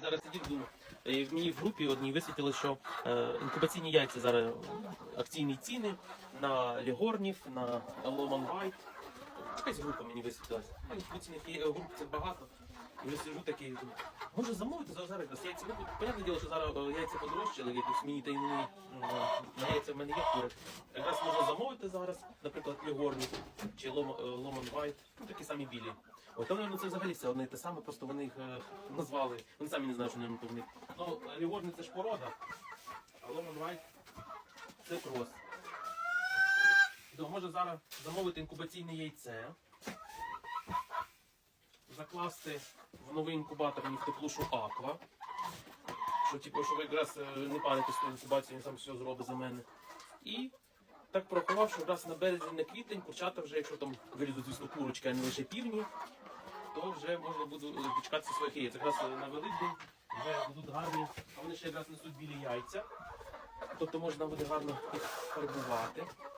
зараз сидів думав. І в мені в групі одній висвітили, що е, інкубаційні яйця зараз акційні ціни на лігорнів, на Ломан Вайт. Якась група мені висвітилася. Інкубаційних груп це багато. І я сижу такий, думаю, може замовити за зараз якраз яйця. Ну, понятне діло, що зараз е, яйця подорожчали, якось мені та й не на яйця в мене є кури. Якраз можна замовити зараз, наприклад, лігорні чи Ломан Вайт, ну такі самі білі. От там, ну, це взагалі все одне і те саме, просто вони їх е, назвали. Вони самі не знають, що вони них. Ну, лігорні це ж порода, а Ломан Вайт це крос. То може зараз замовити інкубаційне яйце, закласти в новий інкубатор в теплушу Аква. Що, типу, щоб якраз е, не парити з тою інкубацією, він сам все зробить за мене. І так прорахував, що якраз на березень на квітень курчата вже, якщо там вилізуть, звісно, курочки, а не лише півні, то вже можна буде е, дочекатися своїх яєць. Якраз е, на Великдень вже будуть гарні, а вони ще якраз несуть білі яйця. Тобто можна буде гарно їх фарбувати.